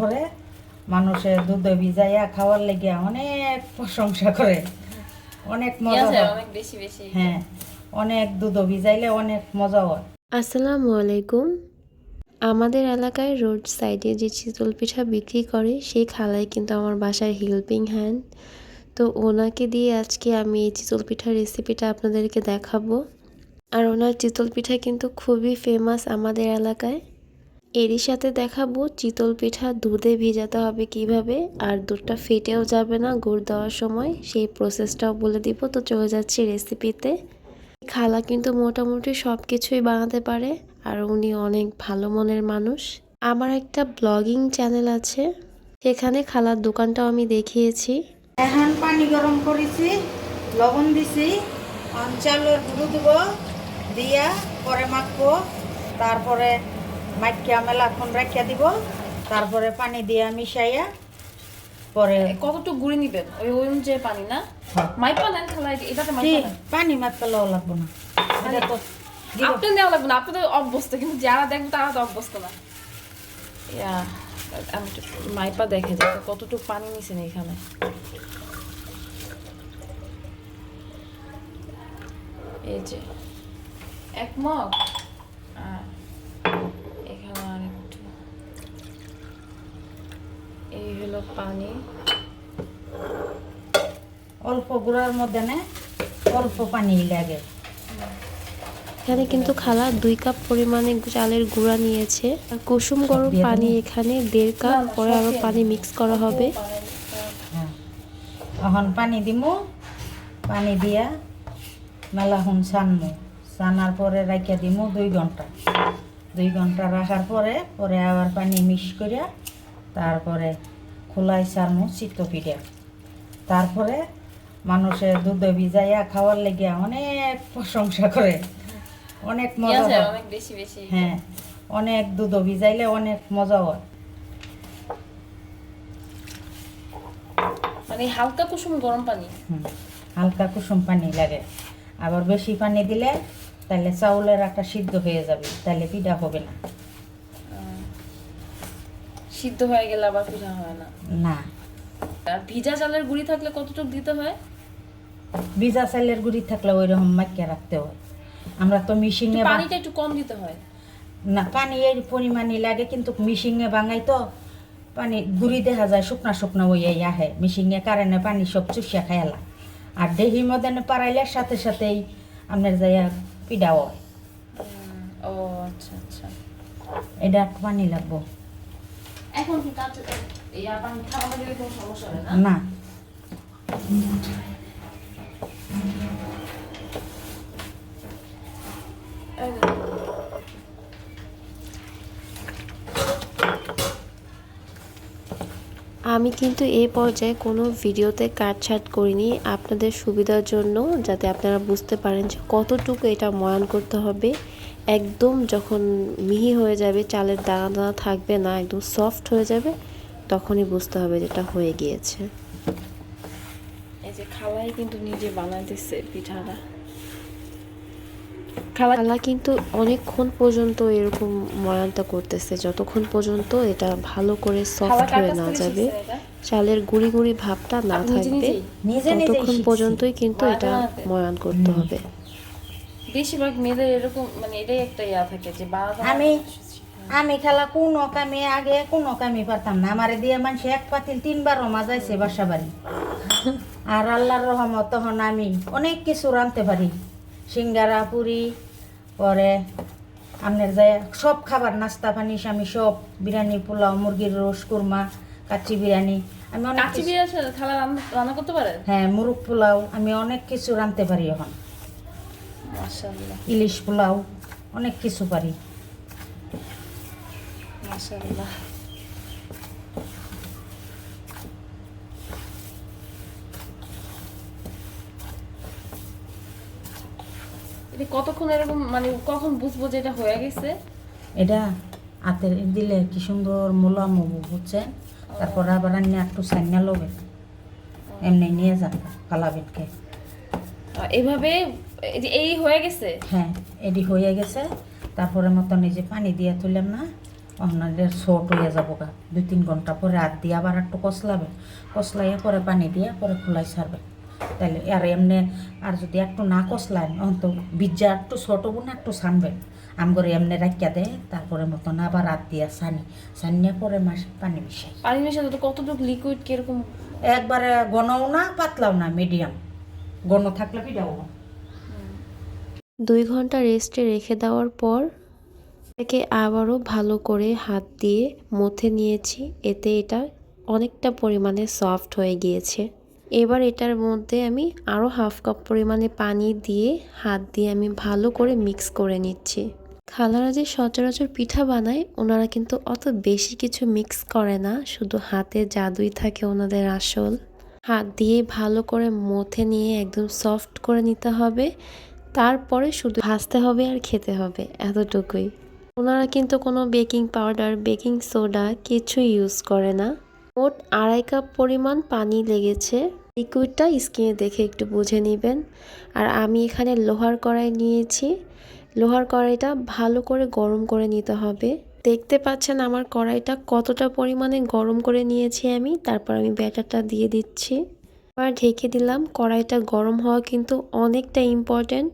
তারপরে মানুষের দুধ ভিজাইয়া খাওয়ার লেগে অনেক প্রশংসা করে। অনেক মজা হয়। অনেক বেশি বেশি। হ্যাঁ অনেক দুধ ভিজাইলে অনেক মজা হয়। আসসালামু আলাইকুম। আমাদের এলাকায় রোড সাইডে যে চিতল পিঠা বিক্রি করে সেই খালাই কিন্তু আমার বাসার হেল্পিং হ্যান্ড। তো ওনাকে দিয়ে আজকে আমি এই চিতল পিঠার রেসিপিটা আপনাদেরকে দেখাবো। আর ওনার চিতল পিঠা কিন্তু খুবই ফেমাস আমাদের এলাকায়। এরই সাথে দেখাবো, চিতল পিঠা দুধে ভিজাতে হবে কীভাবে? আর দুধটা ফেটেও যাবে না গুড় দেওয়ার সময়। সেই প্রসেসটাও বলে দিব। তো চলে যাচ্ছি রেসিপিতে খালা কিন্তু মোটামুটি সব কিছুই বানাতে পারে। আর উনি অনেক ভালো মনের মানুষ। আমার একটা ব্লগিং চ্যানেল আছে। সেখানে খালার দোকানটাও আমি দেখিয়েছি। এখন পানি গরম করেছি, লবণ দিছি চালের গুঁড়ো দিব, দিয়া পরে মাখবো। তারপরে মাখিয়া মেলাক্ষণ রাখিয়া দিব তারপরে পানি দিয়া মিশাইয়া পরে কতটুকু গুড়ি নিবেন? ওই ওই অনুযায়ী পানি না? হ্যাঁ। মাইপা নেন খালা এটাতে নেন পানি মাখতে লওয়া লাগবো না। এটা তো। আপনি নেওয়া লাগবে না আপনি তো অভ্যস্ত কিন্তু যারা দেখবে তারা তো অভ্যস্ত না। ইয়া আমি একটু মাইপা দেখে যাই তো কতটুকু পানি নিছেন এখানে? এই যে এক মগ আর এখানে আর একটু এই হলো পানি। অল্প গুঁড়ার মধ্যে নে অল্প পানি লাগে। এখানে কিন্তু খালা দুই কাপ পরিমাণে চালের গুঁড়া নিয়েছে। আর কুসুম গরম পানি এখানে দেড় কাপ পরে আরও পানি মিক্স করা হবে। হ্যাঁ। এখন পানি দিমু। পানি দিয়া মেলা মেলাখন ছানমু ছানার পরে রাখিয়া দিমু দুই ঘণ্টা। দুই ঘণ্টা রাখার পরে পরে আবার পানি মিক্স করিয়া তারপরে খোলাই ছাড়মু চিত্ত পিঠা তারপরে মানুষের দুধ ভিজাইয়া খাওয়ার লেগে অনেক প্রশংসা করে। অনেক মজা হয়। অনেক বেশি বেশি। হ্যাঁ অনেক দুধ ভিজাইলে অনেক মজা হয়। মানে হালকা কুসুম গরম পানি। হালকা কুসুম পানি লাগে। আবার বেশি পানি দিলে তাহলে চাউলের একটা সিদ্ধ হয়ে যাবে তাহলে পিঠা হবে না। সিদ্ধ হয়ে গেলে আবার পিঠা হয় না। না। আর ভিজা চালের গুঁড়ি থাকলে কতটুকু দিতে হয়? ভিজা চালের গুঁড়ি থাকলে ওই রকম মাইকে রাখতে হয়। আমরা তো মিশিংয়ে পানিটা একটু কম দিতে হয়। না পানি এর পরিমাণই লাগে কিন্তু মিশিংয়ে বাঙাই তো পানি গুড়ি দেখা যায় শুকনা শুকনা ওই আহে। মিশিংয়ে কারণে পানি সব চুষিয়া খাইলা আর দেহি মধ্যে পারাইলে সাথে সাথেই আপনার যাইয়া হয়। ও আচ্ছা আচ্ছা। এটা পানি লাগবো। এখন কি কাজ এই পানি খাওয়া গেলে কোনো সমস্যা হবে না? না। আমি কিন্তু এই পর্যায়ে কোনো ভিডিওতে কাটছাট করিনি। আপনাদের সুবিধার জন্য যাতে আপনারা বুঝতে পারেন যে কতটুকু এটা ময়ান করতে হবে। একদম যখন মিহি হয়ে যাবে চালের দানা দানা থাকবে না একদম সফট হয়ে যাবে তখনই বুঝতে হবে যেটা হয়ে গিয়েছে। এই যে খালাই কিন্তু নিজে বানাইতেছে পিঠাটা। খালা কিন্তু অনেকক্ষণ পর্যন্ত এরকম ময়ানটা করতেছে। যতক্ষণ পর্যন্ত এটা ভালো করে সফট হয়ে না যাবে চালের গুঁড়ি গুঁড়ি ভাবটা না থাকবে ততক্ষণ পর্যন্তই কিন্তু এটা? ময়ান করতে হবে। বেশিরভাগ মেয়েদের এরকম মানে এটাই একটা ইয়া থাকে যে বাবা আমি আমি খেলা কোনো কামে আগে কোনো কামে পারতাম না। আমারে দিয়ে মানুষ এক পাতিল তিনবার রমা যাইছে বাসা বাড়ি আর আল্লাহর রহমত তখন আমি অনেক কিছু রাঁধতে পারি। সিঙ্গারা পুরি পরে আপনার যায় সব খাবার নাস্তা পানি আমি সব বিরিয়ানি পোলাও মুরগির রোস কুরমা কাচ্চি বিরিয়ানি আমি অনেক খালা রান্না রান্না করতে পারেন? হ্যাঁ মুরগ পোলাও আমি অনেক কিছু রাঁধতে পারি এখন। মাশাআল্লাহ। ইলিশ পোলাও অনেক কিছু পারি। মাশাআল্লাহ। কতক্ষণ এরকম মানে কখন বুঝব যে এটা হয়ে গেছে? এটা হাতের দিলে কি সুন্দর মোলাম হব বুঝছেন? তারপর আবার আনি একটু সাইনা লবে। এমনি নিয়ে যান আহ, এভাবে এই হয়ে গেছে? হ্যাঁ এডি হয়ে গেছে। তারপরে মতন এই যে পানি দিয়ে তুললাম না। আপনাদের শর্ট হয়ে যাব গা। দুই তিন ঘণ্টা পরে হাত দিয়ে আবার একটু কষলাবে কষলাইয়া পরে পানি দিয়ে পরে খোলাই ছাড়বে তাহলে আর এমনি আর যদি একটু না কষলায় তো বিজ্জা একটু ছোট হব না একটু ছানবেন আম করে এমনি রাখিয়া দেয় তারপরে মতন আবার রাত দিয়া ছানি ছানিয়া পরে মাস পানি মিশাই। পানি মেশাতে তো কতটুকু লিকুইড কীরকম? একবারে ঘনও না পাতলাও না মিডিয়াম ঘন থাকলে পিঠাও না। দুই ঘণ্টা রেস্টে রেখে দেওয়ার পর এটাকে আবারও ভালো করে হাত দিয়ে মথে নিয়েছি। এতে এটা অনেকটা পরিমাণে সফট হয়ে গিয়েছে। এবার এটার মধ্যে আমি আরও হাফ কাপ পরিমাণে পানি দিয়ে হাত দিয়ে আমি ভালো করে মিক্স করে নিচ্ছি। খালারা যে সচরাচর পিঠা বানায়, ওনারা কিন্তু অত বেশি কিছু মিক্স করে না। শুধু হাতে জাদুই থাকে ওনাদের আসল। হাত দিয়ে ভালো করে মথে নিয়ে একদম সফট করে নিতে হবে। তারপরে শুধু ভাজতে হবে আর খেতে হবে, এতটুকুই। ওনারা কিন্তু কোনো বেকিং পাউডার, বেকিং সোডা কিছু ইউজ করে না। মোট আড়াই কাপ পরিমাণ পানি লেগেছে। লিকুইডটা স্কিনে দেখে একটু বুঝে নেবেন। আর আমি এখানে লোহার কড়াই নিয়েছি। লোহার কড়াইটা ভালো করে গরম করে নিতে হবে। দেখতে পাচ্ছেন আমার কড়াইটা কতটা পরিমাণে গরম করে নিয়েছি আমি। তারপর আমি ব্যাটারটা দিয়ে দিচ্ছি। এবার ঢেকে দিলাম। কড়াইটা গরম হওয়া কিন্তু অনেকটা ইম্পর্ট্যান্ট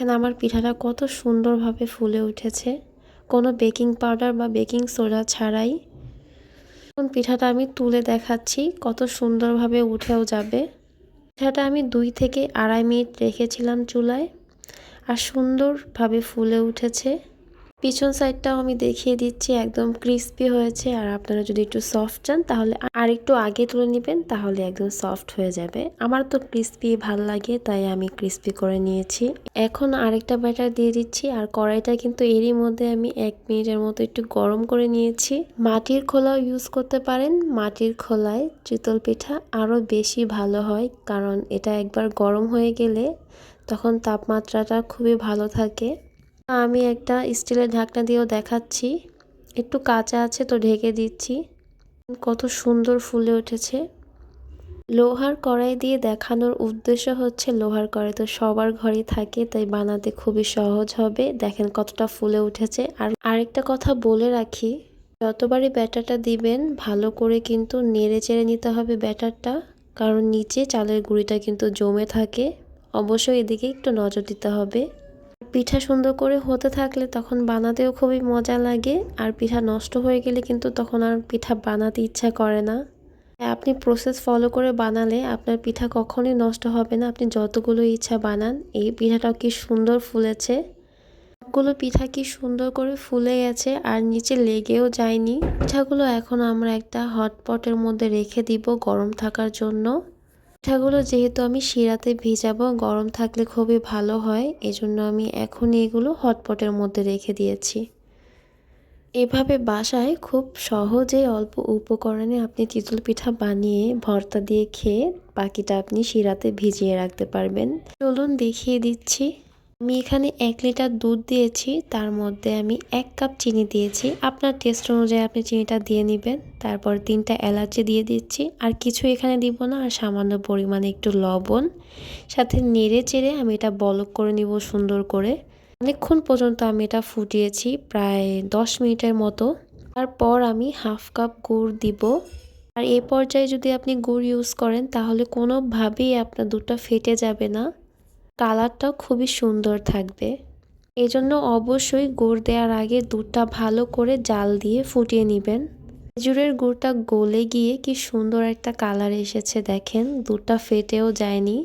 এখানে আমার পিঠাটা কত সুন্দরভাবে ফুলে উঠেছে। কোনো বেকিং পাউডার বা বেকিং সোডা ছাড়াই। এখন পিঠাটা আমি তুলে দেখাচ্ছি কত সুন্দরভাবে উঠেও যাবে। পিঠাটা আমি দুই থেকে আড়াই মিনিট রেখেছিলাম চুলায়। আর সুন্দরভাবে ফুলে উঠেছে। পিছন সাইডটাও আমি দেখিয়ে দিচ্ছি, একদম ক্রিস্পি হয়েছে। আর আপনারা যদি একটু সফট চান, তাহলে আর একটু আগে তুলে নেবেন, তাহলে একদম সফট হয়ে যাবে। আমার তো ক্রিস্পি ভালো লাগে, তাই আমি ক্রিস্পি করে নিয়েছি। এখন আরেকটা ব্যাটার দিয়ে দিচ্ছি, আর কড়াইটা কিন্তু এরই মধ্যে আমি এক মিনিটের মতো একটু গরম করে নিয়েছি। মাটির খোলাও ইউজ করতে পারেন। মাটির খোলায় চিতল পিঠা আরও বেশি ভালো হয়, কারণ এটা একবার গরম হয়ে গেলে তখন তাপমাত্রাটা খুবই ভালো থাকে। আমি একটা স্টিলের ঢাকনা দিয়েও দেখাচ্ছি। একটু কাঁচা আছে তো ঢেকে দিচ্ছি। কত সুন্দর ফুলে উঠেছে। লোহার কড়াই দিয়ে দেখানোর উদ্দেশ্য হচ্ছে লোহার কড়াই তো সবার ঘরেই থাকে, তাই বানাতে খুবই সহজ হবে। দেখেন কতটা ফুলে উঠেছে। আর আরেকটা কথা বলে রাখি, যতবারই ব্যাটারটা দিবেন, ভালো করে কিন্তু নেড়ে চেড়ে নিতে হবে ব্যাটারটা, কারণ নিচে চালের গুঁড়িটা কিন্তু জমে থাকে। অবশ্যই এদিকে একটু নজর দিতে হবে। পিঠা সুন্দর করে হতে থাকলে তখন বানাতেও খুবই মজা লাগে। আর পিঠা নষ্ট হয়ে গেলে কিন্তু তখন আর পিঠা বানাতে ইচ্ছা করে না। আপনি প্রসেস ফলো করে বানালে আপনার পিঠা কখনোই নষ্ট হবে না। আপনি যতগুলো ইচ্ছা বানান, এই পিঠাটাও কি সুন্দর ফুলেছে। সবগুলো পিঠা কি সুন্দর করে ফুলে গেছে আর নিচে লেগেও যায়নি। পিঠাগুলো এখন আমরা একটা হটপটের মধ্যে রেখে দিব গরম থাকার জন্য। পিঠাগুলো যেহেতু আমি শিরাতে ভিজাবো, গরম থাকলে খুবই ভালো হয়, এজন্য আমি এখনই এগুলো হটপটের মধ্যে রেখে দিয়েছি। এভাবে বাসায় খুব সহজে অল্প উপকরণে আপনি তিতুল পিঠা বানিয়ে ভর্তা দিয়ে খেয়ে বাকিটা আপনি শিরাতে ভিজিয়ে রাখতে পারবেন। চলুন দেখিয়ে দিচ্ছি। আমি এখানে এক লিটার দুধ দিয়েছি, তার মধ্যে আমি এক কাপ চিনি দিয়েছি। আপনার টেস্ট অনুযায়ী আপনি চিনিটা দিয়ে নেবেন, তারপর তিনটা এলাচি দিয়ে দিচ্ছি। আর কিছু এখানে দিব না, আর সামান্য পরিমাণে একটু লবণ, সাথে নেড়ে চেড়ে আমি এটা বলক করে নিব সুন্দর করে। অনেকক্ষণ পর্যন্ত আমি এটা ফুটিয়েছি, প্রায় দশ মিনিটের মতো। তারপর আমি হাফ কাপ গুড় দিব। আর এ পর্যায়ে যদি আপনি গুড় ইউজ করেন, তাহলে কোনোভাবেই আপনার দুধটা ফেটে যাবে না। কালারটাও খুবই সুন্দর থাকবে। এজন্য অবশ্যই গুড় দেওয়ার আগে দুধটা ভালো করে জাল দিয়ে ফুটিয়ে নেবেন। খেজুরের গুড়টা গলে গিয়ে কি সুন্দর একটা কালার এসেছে দেখেন, দুধটা ফেটেও যায়নি।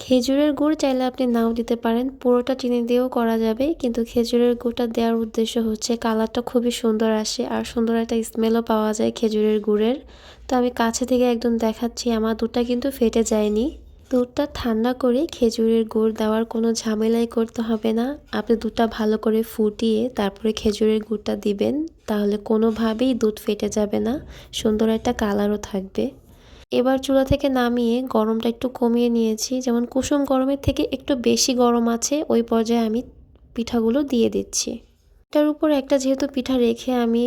খেজুরের গুড় চাইলে আপনি নাও দিতে পারেন, পুরোটা চিনি দিয়েও করা যাবে, কিন্তু খেজুরের গুড়টা দেওয়ার উদ্দেশ্য হচ্ছে কালারটা খুবই সুন্দর আসে আর সুন্দর একটা স্মেলও পাওয়া যায় খেজুরের গুড়ের। তো আমি কাছে থেকে একদম দেখাচ্ছি, আমার দুধটা কিন্তু ফেটে যায়নি। দুধটা ঠান্ডা করে খেজুরের গুড় দেওয়ার কোনো ঝামেলাই করতে হবে না। আপনি দুধটা ভালো করে ফুটিয়ে তারপরে খেজুরের গুড়টা দিবেন, তাহলে কোনোভাবেই দুধ ফেটে যাবে না। সুন্দর একটা কালারও থাকবে। এবার চুলা থেকে নামিয়ে গরমটা একটু কমিয়ে নিয়েছি। যেমন কুসুম গরমের থেকে একটু বেশি গরম আছে, ওই পর্যায়ে আমি পিঠাগুলো দিয়ে দিচ্ছি। এটার উপর একটা যেহেতু পিঠা রেখে আমি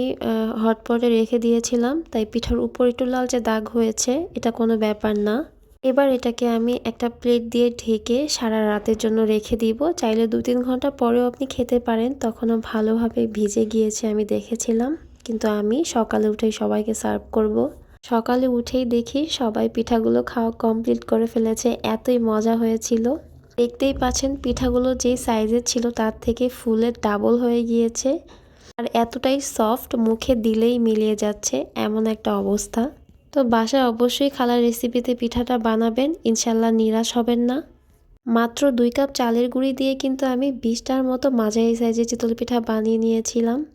হটপটে রেখে দিয়েছিলাম, তাই পিঠার উপর একটু লালচে দাগ হয়েছে, এটা কোনো ব্যাপার না। এবার এটাকে আমি একটা প্লেট দিয়ে ঢেকে সারা রাতের জন্য রেখে দিব। চাইলে দু তিন ঘণ্টা পরেও আপনি খেতে পারেন। তখনও ভালোভাবে ভিজে গিয়েছে আমি দেখেছিলাম। কিন্তু আমি সকালে উঠেই সবাইকে সার্ভ করব। সকালে উঠেই দেখি সবাই পিঠাগুলো খাওয়া কমপ্লিট করে ফেলেছে। এতই মজা হয়েছিল। দেখতেই পাচ্ছেন পিঠাগুলো যেই সাইজের ছিল তার থেকে ফুলের ডাবল হয়ে গিয়েছে। আর এতটাই সফট মুখে দিলেই মিলিয়ে যাচ্ছে। এমন একটা অবস্থা। তো বাসায় অবশ্যই খালার রেসিপিতে পিঠাটা বানাবেন। ইনশাল্লাহ নিরাশ হবেন না। মাত্র দুই কাপ চালের গুঁড়ি দিয়ে কিন্তু আমি বিশটার মতো মাঝারি সাইজের চিতল পিঠা বানিয়ে নিয়েছিলাম।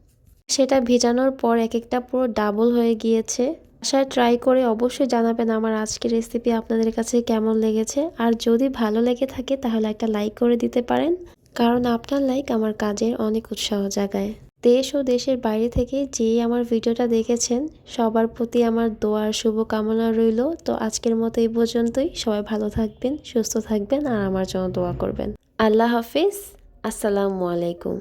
সেটা ভেজানোর পর এক একটা পুরো ডাবল হয়ে গিয়েছে। বাসায় ট্রাই করে অবশ্যই জানাবেন আমার আজকের রেসিপি আপনাদের কাছে কেমন লেগেছে। আর যদি ভালো লেগে থাকে তাহলে একটা লাইক করে দিতে পারেন। কারণ আপনার লাইক আমার কাজের অনেক উৎসাহ জাগায়। দেশ ও দেশের বাইরে থেকে যেই আমার ভিডিওটা দেখেছেন, সবার প্রতি আমার দোয়ার শুভকামনা রইল। তো আজকের মতো এই পর্যন্তই। সবাই ভালো থাকবেন, সুস্থ থাকবেন আর আমার জন্য দোয়া করবেন। আল্লাহ হাফিজ। আসসালামু আলাইকুম।